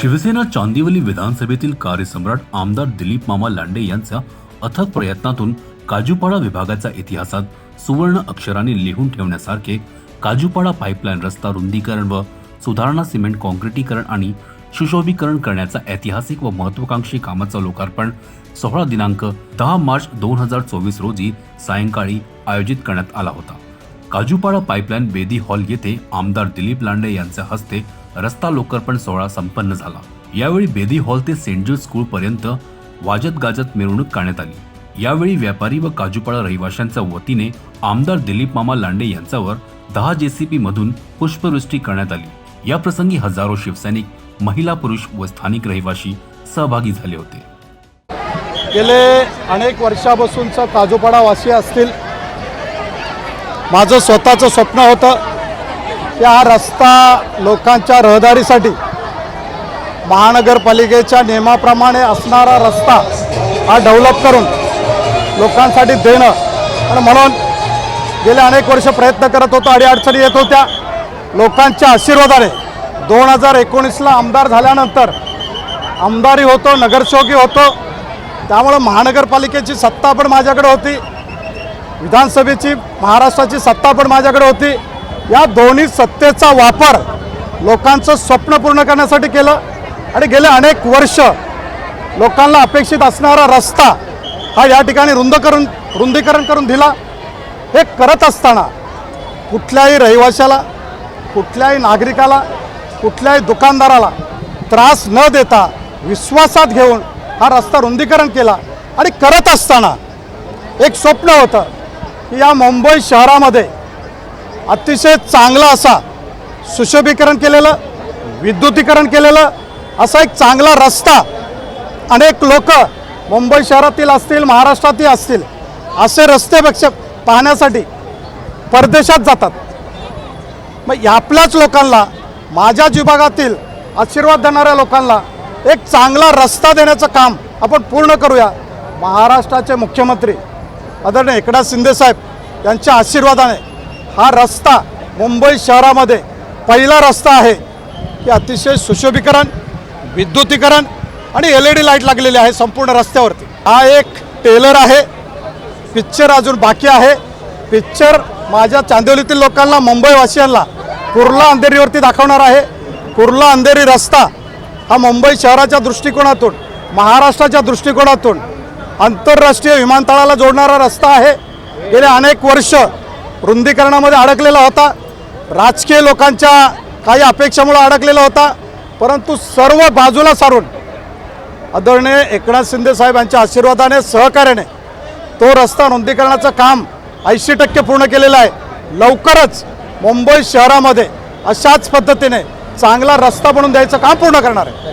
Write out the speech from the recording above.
शिवसेना चांदिवली विधानसभेतील कार्यसम्राट आमदार दिलीप मामा लांडे यांच्या अथक प्रयत्नातून काजूपाडा विभागाच्या इतिहासात सुवर्ण अक्षराने लिहून ठेवण्यासारखे काजूपाडा पाईपलाईन रस्ता रुंदीकरण व सुधारणा सिमेंट कॉन्क्रिटीकरण आणि सुशोभीकरण करण्याचा ऐतिहासिक व महत्वाकांक्षी कामाचं लोकार्पण सोळा दिनांक दहा मार्च दोन हजार चोवीस रोजी सायंकाळी आयोजित करण्यात आला होता. काजूपाडा पाईपलाईन बेदी हॉल येथे आमदार दिलीप लांडे यांच्या हस्ते रस्ता लोकार्पण सोहळा संपन्न झाला. यावेळी बेदी हॉल ते सेंट जॉर्ज स्कूल पर्यंत वाजत गाजत मिरवणूक काढण्यात आली. यावेळी व्यापारी व काजूपाडा रहिवाशांच्या वतीने आमदार दिलीप मामा लांडे यांच्यावर दहा जेसीपी मधून पुष्पवृष्टी करण्यात आली. या प्रसंगी हजारो शिवसैनिक महिला पुरुष व स्थानिक रहिवाशी सहभागी झाले होते. गेले अनेक वर्षापासूनचा काजूपाडा वासी असतील. माझं स्वतःचं स्वप्न होतं. की हा रस्ता लोकांच्या रहदारीसाठी महानगरपालिकेच्या नियमाप्रमाणे असणारा रस्ता हा डेव्हलप करून लोकांसाठी देणं. आणि म्हणून गेले अनेक वर्ष प्रयत्न करत होतो अडीअडचणी येत होत्या. लोकांच्या आशीर्वादाने दोन हजार एकोणीसला आमदार झाल्यानंतर आमदारी होतो नगरसेवकी होतो. त्यामुळं महानगरपालिकेची सत्ता पण माझ्याकडे होती. विधानसभेची महाराष्ट्राची सत्ता पण माझ्याकडे होती. या दोन्ही सत्तेचा वापर लोकांचं स्वप्न पूर्ण करण्यासाठी केलं आणि गेले अनेक वर्ष लोकांना अपेक्षित असणारा रस्ता हा या ठिकाणी रुंद करून रुंदीकरण करून दिला. हे करत असताना कुठल्याही रहिवाशाला कुठल्याही नागरिकाला कुठल्याही दुकानदाराला त्रास न देता विश्वासात घेऊन हा रस्ता रुंदीकरण केला आणि करत असताना एक स्वप्न होतं की या मुंबई शहरामध्ये अतिशय चांगला असा सुशोभीकरण केलेलं विद्युतीकरण केलेलं असा एक चांगला रस्ता अनेक लोक मुंबई शहरातील असतील महाराष्ट्रातील असतील असे रस्तेपेक्षा पाहण्यासाठी परदेशात जातात. मग आपल्याच लोकांना माझ्याच विभागातील आशीर्वाद देणाऱ्या लोकांना एक चांगला रस्ता देण्याचं काम आपण पूर्ण करूया. महाराष्ट्राचे मुख्यमंत्री आदरणीय एकनाथ शिंदेसाहेब यांच्या आशीर्वादाने हा रस्ता मुंबई शहरामध्ये पहिला रस्ता आहे. की अतिशय सुशोभीकरण विद्युतीकरण आणि एल ई डी लाइट लागलेली आहे संपूर्ण रस्त्यावरती. हा एक टेलर आहे. पिक्चर अजून बाकी आहे. पिक्चर माझ्या चांदिवलीतील लोकांना मुंबईवासियांना कुर्ला अंधेरीवरती दाखवणार आहे. कुर्ला अंधेरी रस्ता हा मुंबई शहराच्या दृष्टिकोनातून महाराष्ट्राच्या दृष्टिकोनातून आंतरराष्ट्रीय विमानतळाला जोडणारा रस्ता आहे. गेले अनेक वर्ष रुंदीकरणामध्ये अडकलेला होता. राजकीय लोकांच्या काही अपेक्षामुळे अडकलेला होता. परंतु सर्व बाजूला सारून आदरणीय एकनाथ शिंदे साहेब यांच्या आशीर्वादाने सहकार्याने तो रस्ता रुंदीकरणाचं काम ऐंशी टक्के पूर्ण केलेलं आहे. लवकरच मुंबई शहरामध्ये अशाच पद्धतीने चांगला रस्ता बनवून द्यायचं काम पूर्ण करणार आहे.